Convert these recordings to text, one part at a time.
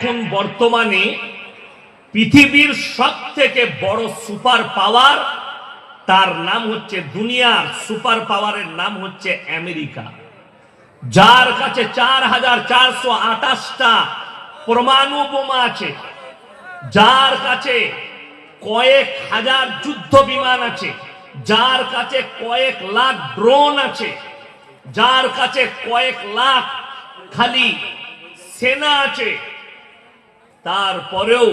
এখন বর্তমানে পৃথিবীর সব থেকে বড় সুপার পাওয়ার তার নাম হচ্ছে দুনিয়ার সুপার পাওয়ারের নাম হচ্ছে আমেরিকা। যার কাছে চার হাজার চারশো আঠাশটা পরমাণু বোমা আছে, যার কাছে কয়েক হাজার যুদ্ধ বিমান আছে, যার কাছে কয়েক লাখ ড্রোন আছে, যার কাছে কয়েক লাখ খালি সেনা আছে তারপরেও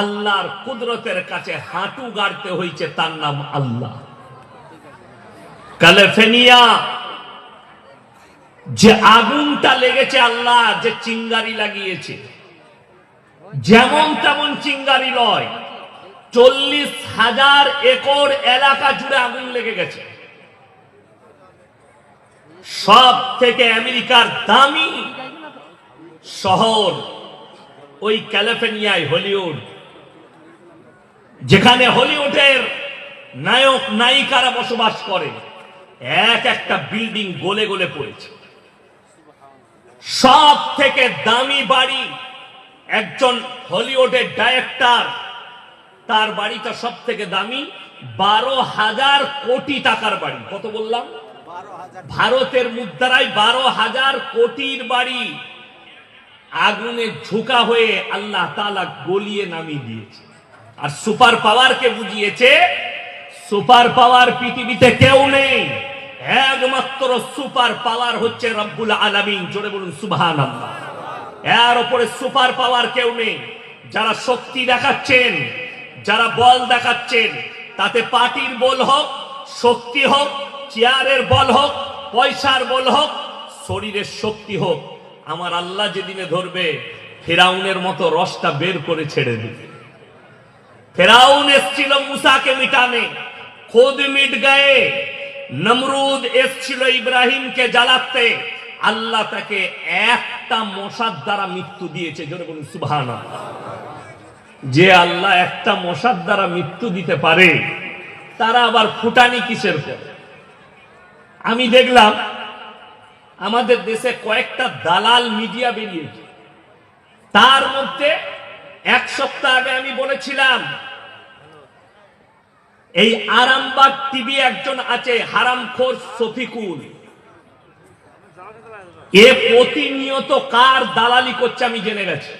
আল্লাহর কুদরতের কাছে হাঁটু গাড়তে হয়েছে তার নাম আল্লাহ। ক্যালিফোর্নিয়া, যে আগুনটা লেগেছে আল্লাহ, যে চিঙ্গারি লাগিয়েছে, যেমন তেমন চিঙ্গারি লয়। চল্লিশ হাজার একর এলাকা জুড়ে আগুন লেগে গেছে। সব থেকে আমেরিকার দামি শহর ওই ক্যালিফোর্নিয়ায় হলিউড। যেখানে হলিউডের নায়ক নায়িকারা বসবাস করে এক একটা বিল্ডিং গলে গলে পড়েছে। সব থেকে দামি বাড়ি একজন হলিউডের ডাইরেক্টর তার বাড়িটা সব থেকে দামি বারো হাজার কোটি টাকার বাড়ি। কত বললাম? ভারতের মুদ্রায় বারো হাজার কোটির বাড়ি। আগুনে ঝুঁকা হয়ে আল্লাহ তালা গলিয়ে নামিয়ে দিয়েছে। আর সুপার পাওয়ারকে বুঝিয়েছে, সুপার পাওয়ার পৃথিবীতে কেউ নেই। একমাত্র সুপার পাওয়ার হচ্ছে রব্বুল আলামিন। জোরে বলুন সুবহান আল্লাহ এর উপরে সুপার পাওয়ার কেউ নেই। যারা শক্তি দেখাচ্ছেন, যারা বল দেখাচ্ছেন, তাতে পার্টির বল হোক, শক্তি হোক, চেয়ারের বল হোক, পয়সার বল হোক, শরীরের শক্তি হোক আমার আল্লাহ যেদিনে ধরবে, ফেরাউনের মতো রসটা বের করে ছেড়ে দিবে। ফেরাউন এসছিল মুসাকে মিটানে, খোদ মিট গায়ে, নমরুদ এসছিল ইব্রাহিমকে জ্বালাতে। আল্লাহ তাকে একটা মশার দ্বারা মৃত্যু দিয়েছে, জোরে বলুন সুবহান যে আল্লাহ একটা মশার দ্বারা মৃত্যু দিতে পারে, তারা আবার ফুটানি কিসের করে আমি দেখলাম আমাদের দেশে কয়েকটা দালাল মিডিয়া বেরিয়েছে। তার মধ্যে এক সপ্তাহ আগে আমি বলেছিলাম, এই আরামবাগ টিভি একজন আছে, হারামখোর শফিকুল। এ প্রতিনিয়ত কার দালালি করছে আমি জেনে গেছি।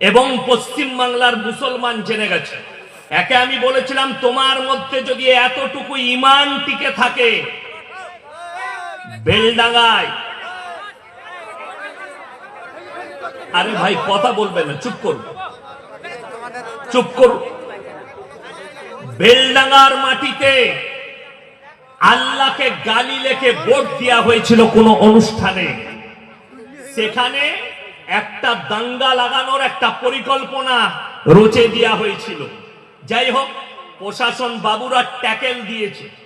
এবং পশ্চিম বাংলার মুসলমান জেনে গেছে। একে আমি বলেছিলাম, তোমার মধ্যে যদি এতটুকু ইমান টিকে থাকে আরে ভাই, কথা বলবে না, চুপ করুন চুপ করুন বেলডাঙ্গার মাটিতে আল্লাহকে গালি লেখে ভোট দেওয়া হয়েছিল কোন অনুষ্ঠানে। সেখানে একটা দাঙ্গা লাগানোর একটা পরিকল্পনা রচে দেওয়া হয়েছিল। যাই হোক, প্রশাসন বাবুরা ট্যাকেল দিয়েছে।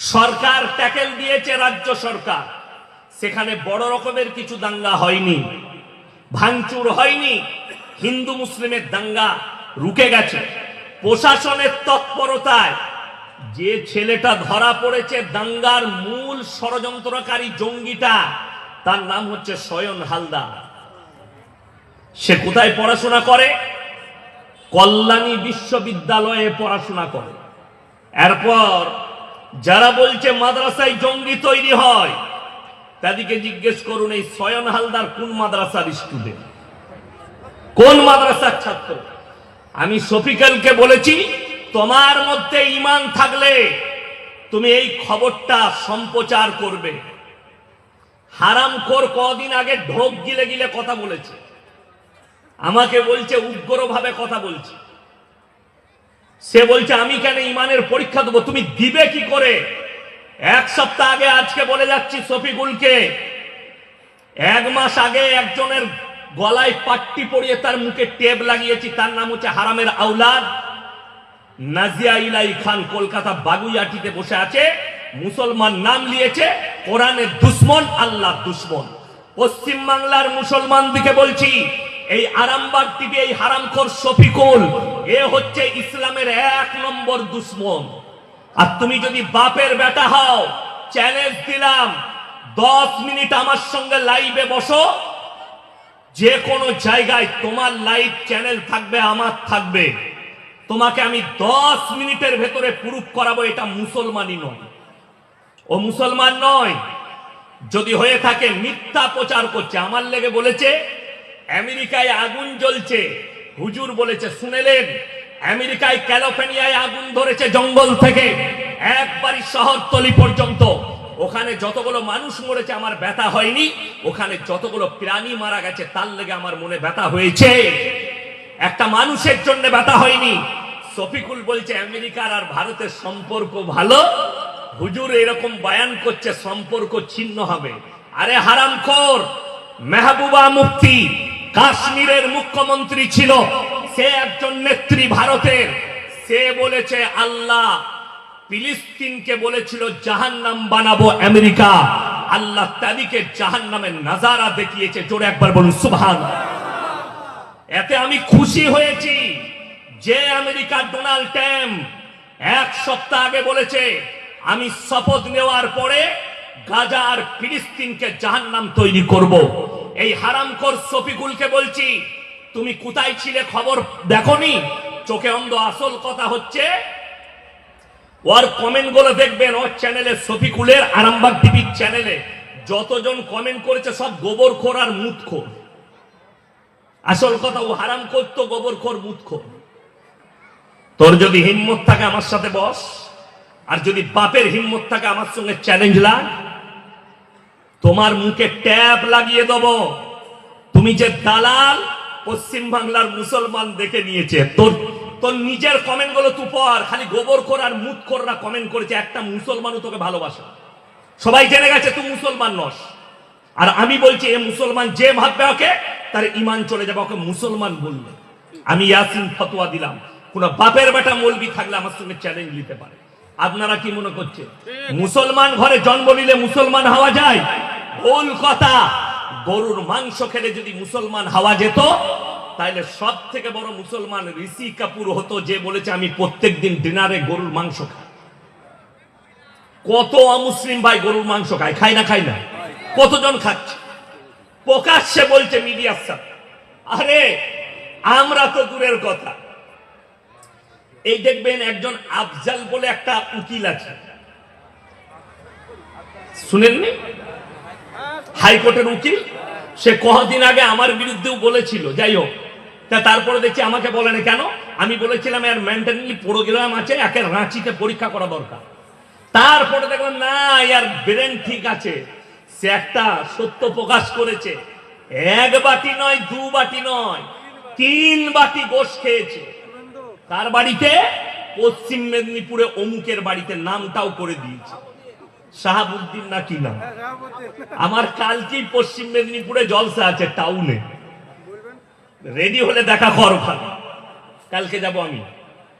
সরকার ট্যাকেল দিয়েছে রাজ্য সরকার। সেখানে বড় রকমের কিছু দাঙ্গা হয়নি। ভাঙচুর হয়নি। হিন্দু মুসলিমের দাঙ্গা রুকে গেছে। প্রশাসনের তৎপরতায় যে ছেলেটা ধরা পড়েছে, দাঙ্গার মূল ষড়যন্ত্রকারী জঙ্গিটা, তার নাম হচ্ছে সয়ন হালদার। সে কোথায় পড়াশোনা করে? কল্যাণী বিশ্ববিদ্যালয়ে পড়াশোনা করে। এরপর যারা বলছে মাদ্রাসায় জঙ্গি তৈরি হয়, তাদেরকে জিজ্ঞেস করুন এই সয়ন হালদার কোন মাদ্রাসার স্টুডেন্ট কোন মাদ্রাসার ছাত্র? আমি শফিকালকে বলেছি, তোমার মধ্যে ইমান থাকলে তুমি এই খবরটা সম্প্রচার করবে। হারাম হারামখোর কদিন আগে ঢোক গিলে গিলে কথা বলেছে। আমাকে বলছে উগ্রভাবে কথা বলছে। সে বলছে, আমি কেন ইমানের পরীক্ষা দেবো? তুমি দিবে কি করে? এক সপ্তাহ আগে আজকে বলে যাচ্ছি শফিকুলকে, এক মাস আগে একজনের গলায় পাট্টি পরিয়ে তার মুখে টেপ লাগিয়েছি, তার নাম হচ্ছে হারামের আউলাদ। নাজিয়া ইলাই খান কলকাতা বাগুইয়াটিতে বসে আছে, মুসলমান নাম নিয়েছে কোরআনের দুশ্মন আল্লাহ দুশ্মন। পশ্চিম বাংলার মুসলমান দিকে বলছি এই আরামবাগ টিভি এই হারামখোর শফিকুল, এ হচ্ছে ইসলামের এক নম্বর দুশ্মন। আর তুমি যদি বাপের বেটা হও চ্যালেঞ্জ দিলাম, দশ মিনিট আমার সঙ্গে লাইভে বসো। যে কোনো জায়গায় তোমার লাইভ চ্যানেল থাকবে, আমার থাকবে। তোমাকে আমি দশ মিনিটের ভেতরে প্রুফ করাবো, এটা মুসলমানই নয়। ও মুসলমান নয়, যদি হয়ে থাকে মিথ্যা প্রচার করছে, আমার লেগে বলেছে আমেরিকায় আগুন জ্বলছে। হুজুর বলেছে, শুনেলেন, আমেরিকায় ক্যালিফোর্নিয়ায় আগুন ধরেছে জঙ্গল থেকে, একবারই শহরতলি পর্যন্ত। ওখানে যতগুলো মানুষ মরেছে, আমার ব্যথা হয়নি। ওখানে যতগুলো প্রাণী মারা গেছে, তার লেগে আমার মনে ব্যথা হয়েছে। একটা মানুষের জন্য ব্যথা হয়নি। শফিকুল বলছে, আমেরিকার আর ভারতের সম্পর্ক ভালো। হুজুর এরকম বায়ান করছে, সম্পর্ক ছিন্ন হবে। আরে হারামখোর, মেহবুবা মুফতি কাশ্মীরের মুখ্যমন্ত্রী ছিল। সে একজন নেত্রী ভারতের। সে বলেছে, আল্লাহ ফিলিস্তিনকে বলেছিল, জাহান্নাম বানাবো আমেরিকা। আল্লাহ তাদেরকে জাহান্নামের নাজারা দেখিয়েছে। জোরে একবার বলুন সুবহান এতে আমি খুশি হয়েছি যে আমেরিকার ডোনাল্ড ট্রাম্প এক সপ্তাহ আগে বলেছে, আমি শপথ নেওয়ার পরে গাজা আর ফিলিস্তিনকে জাহান্নাম তৈরি করব। এই হারামখোর সফিকুলকে বলছি, তুমি কোথায় ছিলে খবর দেখনি? চোখে অন্ধ আসল কথা হচ্ছে, ওর কমেন্টগুলো দেখবেন ওর চ্যানেলে, সফিকুলের আরামবাগ টিভির চ্যানেলে। যতজন কমেন্ট করেছে সব গোবর খোর আর মুত খোর আসল কথা, ও হারাম করতো গোবর খোর মুত খোর তোর যদি হিম্মত থাকে আমার সাথে বস, আর যদি বাপের হিম্মত থাকে আমার সঙ্গে চ্যালেঞ্জ লাগ তোমার মুখে ট্যাপ লাগিয়ে দেব। তুমি যে দালাল পশ্চিম বাংলার মুসলমান দেখে নিয়েছে। তোর তোর নিজের কমেন্টগুলো তুই পড় খালি গোবর খোর আর মুখ খোররা কমেন্ট করেছে একটা মুসলমানও তোকে ভালোবাসে সবাই জেনে গেছে তুই মুসলমান নস। আর আমি বলছি এ মুসলমান যে ভাববে ওকে তার ইমান চলে যাবে ওকে মুসলমান বলবে আমি ইয়াসিন ফতোয়া দিলাম। কোন বাপের বেটা মলবি থাকলে আমার সঙ্গে চ্যালেঞ্জ নিতে পারে। আপনারা কি মনে করছেন মুসলমান ঘরে জন্ম নিলে মুসলমান হওয়া যায়? ভুল কথা। গরুর মাংস খেলে যদি মুসলমান হওয়া যেত তাহলে সব থেকে বড় মুসলমান ঋষি কাপুর হতো যে বলেছে, আমি প্রত্যেকদিন ডিনারে গরুর মাংস খাই। কত অমুসলিম ভাই গরুর মাংস খায় খায় না খায় না? কতজন খাচ্ছে? প্রকাশ্যে বলছে মিডিয়ার সাথে। আরে, আমরা তো দূরের কথা। এই দেখবেন একজন আফজাল বলে একটা উকিল আছে। শুনেননি? হাইকোর্টের উকিল? সে কদিন আগে আমার বিরুদ্ধেও বলেছিল, যাই হোক। তা তারপরে দেখছি আমাকে বলে না, কেন? আমি বলেছিলাম, এর মেন্টালি প্রোগ্রাম আছে একে রাঁচিতে পরীক্ষা করা দরকার। তারপরে দেখলাম, না ইয়ার ব্রেন ঠিক আছে। সে একটা সত্য প্রকাশ করেছে। এক বাটি নয়, দু বাটি নয়, তিন বাটি গোশ খেয়েছে। তার বাড়িতে পশ্চিম মেদিনীপুরে অমুকের বাড়িতে নামটাও করে দিয়েছে। শাহাবুদ্দিন না কি নাম? আমার কালকেই পশ্চিম মেদিনীপুরে জলসা আছে টাউনে রেডি হলে দেখা কর ওখানে কালকে যাব আমি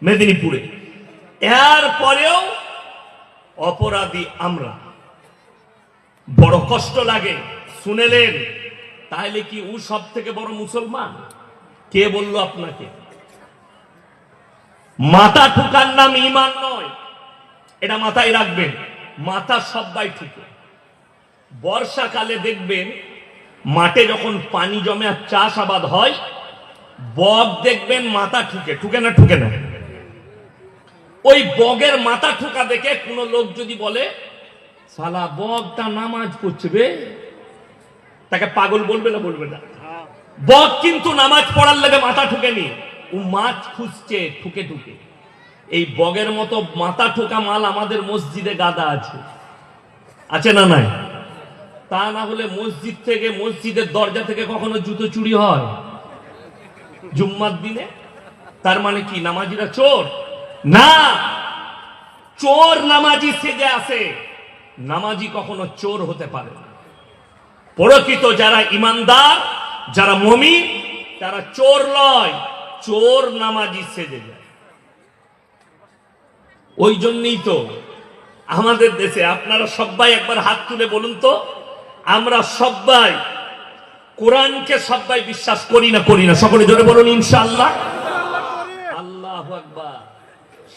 মেদিনীপুরে। এর পরেও অপরাধী আমরা। বড় কষ্ট লাগে। শুনেলেন? তাহলে কি ও সব থেকে বড় মুসলমান? কে বলল আপনাকে? মাথা ঠুকার নাম ইমান নয়। এটা মাথায় রাখবেন। মাথা সবাই ঠুকে। বর্ষাকালে দেখবেন মাঠে যখন পানি জমে আর চাষাবাদ হয় বগ দেখবেন মাথা ঠুকে। ঠুকে না ঠুকে না? ওই বগের মাথা ঠুকা দেখে কোন লোক যদি বলে সালা বগটা নামাজ পড়ছে বে। তাকে পাগল বলবে না বলবে না? বগ কিন্তু নামাজ পড়ার লেগে মাথা ঠুকেনি। ও মাছ খুঁজছে ঠুকে ঠুকে। এই বগের মতো মাথা ঠোকা মাল আমাদের মসজিদে গাদা আছে। আছে না নাই? তা না হলে মসজিদ থেকে, মসজিদের দরজা থেকে কখনো জুতো চুরি হয়? জুম্মার দিনে? তার মানে কি, নামাজিরা চোর? না! চোর নামাজি সেজে আসে। নামাজি কখনো চোর হতে পারে প্রকৃত যারা ইমানদার, যারা মমি তারা চোর লয়। চোর নামাজি সেজে যায়। ওই জন্যই তো আমাদের দেশে আপনারা সবাই একবার হাত তুলে বলুন তো, আমরা সবাই কোরআনকে সবাই বিশ্বাস করি না করি না? সকলে জোরে বলুন ইনশাল্লাহ আল্লাহ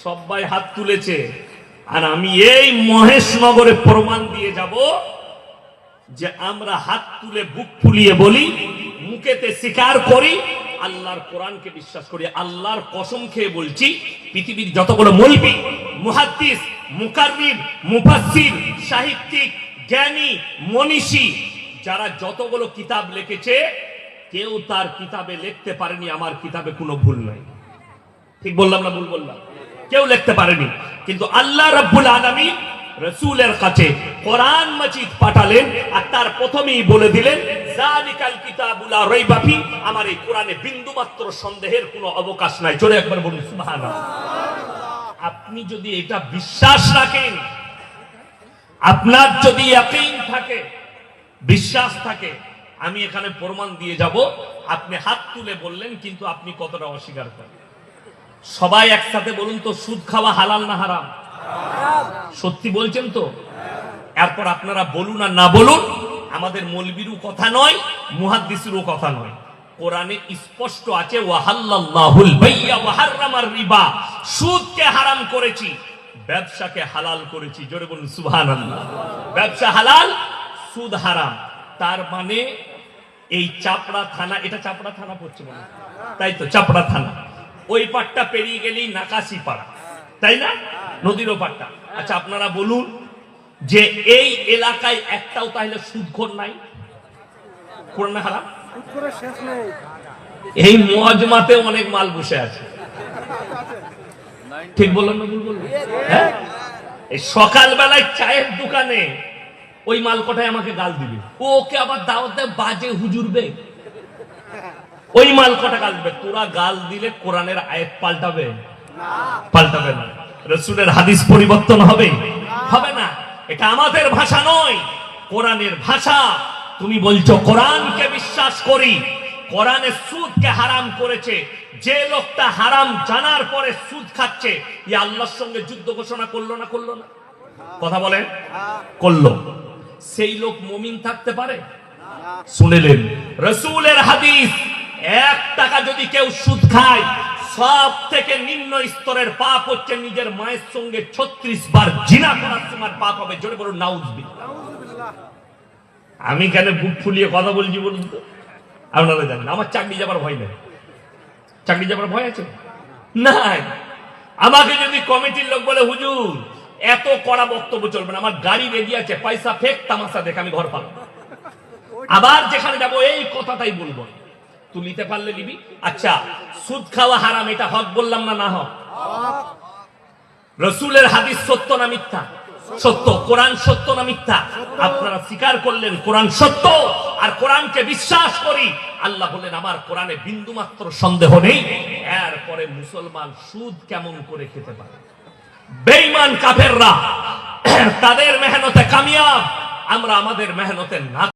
সবাই হাত তুলেছে। আর আমি এই মহেশনগরে প্রমাণ দিয়ে যাব যে আমরা হাত তুলে বুক ফুলিয়ে বলি, মুখেতে স্বীকার করি আল্লাহর কোরআনকে বিশ্বাস করি, আল্লাহর কসম খেয়ে বলছি, পৃথিবীর যতগুলো মলবি মুহাদ্দিস মুকাররির মুফাসসির, সাহিত্যিক, জ্ঞানী, মনীষী, যারা যতগুলো কিতাব লিখেছে, কেউ তার কিতাবে লিখতে পারেনি, আমার কিতাবে কোনো ভুল নাই। ঠিক বললাম না ভুল বললাম? কেউ লিখতে পারেনি। কিন্তু আল্লাহ রাব্বুল আলামিন রসুলের কাছে কোরআন মাজিদ পাঠালেন আর তার প্রথমেই বলে দিলেন, জালিকাল কিতাবুলা রাইবা ফি। আমার এই কোরআনে বিন্দুমাত্র সন্দেহের কোনো অবকাশ নাই। চলে একবার বলুন আপনি যদি এটা বিশ্বাস রাখেন, আপনার যদি ইয়াকিন থাকে, বিশ্বাস থাকে, আমি এখানে প্রমাণ দিয়ে যাব। আপনি হাত তুলে বললেন, কিন্তু আপনি কতটা অস্বীকার করেন? সবাই একসাথে বলুন তো, সুদ খাওয়া হালাল না হারাম? সত্যি বলছেন তো? এরপর আপনারা বলুন আর না বলুন, আমাদের মলবিরও কথা নয়, মুহাদ্দিসেরও কথা নয়। কোরআনে স্পষ্ট আছে, ওয়াহাল্লাল্লাহুল বাইয়া রিবা। সুদকে হারাম করেছি, ব্যবসাকে হালাল করেছি। জোরে বলুন, সুবহানাল্লাহ। ব্যবসা হালাল, সুদ হারাম। তার মানে এই চাপড়া থানা, এটা চাপড়া থানা পড়ছে তাই তো, চাপড়া থানা। ওই পাটটা পেরিয়ে গেলেই নাকাশি পাড়া। তাই না? নদীর ওপারটা। আচ্ছা আপনারা বলুন যে এই এলাকায় একটাও তাহলে সুদখোর নাই? এই মজমাতে অনেক মাল বসে আছে। ঠিক বললাম না ভুল হ্যাঁ? এই সকালবেলায় চায়ের দোকানে ওই মাল কটায় আমাকে গাল দিবে। ওকে আবার দাওয়াতে বাজে হুজুরবে ওই মাল কটা গাল দিবে? তোরা গাল দিলে কোরআনের আয়াত পাল্টাবে। পাল্টাবে না। রসুলের হাদিস পরিবর্তন হবে। হবে না। এটা আমাদের ভাষা নয়। কোরআনের ভাষা। তুমি বলছো, কোরআনকে বিশ্বাস করি। সুদকে হারাম করেছে। যে লোকটা হারাম জানার পরে সুদ খাচ্ছে ই আল্লাহর সঙ্গে যুদ্ধ ঘোষণা করল না করল না? কথা বলেন। করল। সেই লোক মমিন থাকতে পারে? শুনেলেন। রসুলের হাদিস, এক টাকা যদি কেউ সুদ খায় সব থেকে নিম্ন স্তরের পাপ হচ্ছে নিজের মায়ের সঙ্গে ছত্রিশ বার জিনা করার সময় পাপ হবে। জোরে বলুন নাউজবি আমি কেন বুক ফুলিয়ে কথা বলছি বলুন তো? আপনারা জানেন, আমার চাকরি যাবার ভয় নেই। চাকরি যাবার ভয় আছে? নাই। আমাকে যদি কমিটির লোক বলে, হুজুর, এত কড়া বক্তব্য চলবে না, আমার গাড়ি রেডি আছে, পয়সা ফেক, তামাশা দেখে, আমি ঘর পাবো আবার যেখানে যাব, এই কথাটাই বলব। তুই নিতে পারলে নিবি। আচ্ছা সুদ খাওয়া হারাম, এটা হক বললাম না না হক? রসুলের হাদিস সত্য না মিথ্যা? সত্য। কোরআন সত্য না মিথ্যা? আপনারা স্বীকার করলেন কোরআন সত্য, আর কোরআনকে বিশ্বাস করি, আল্লাহ বললেন আমার কোরআনে বিন্দু মাত্র সন্দেহ নেই। এরপরে মুসলমান সুদ কেমন করে খেতে পারে? বেঈমান কাফেররা, তাদের মেহনতে কামিয়াব, আমরা আমাদের মেহনতে না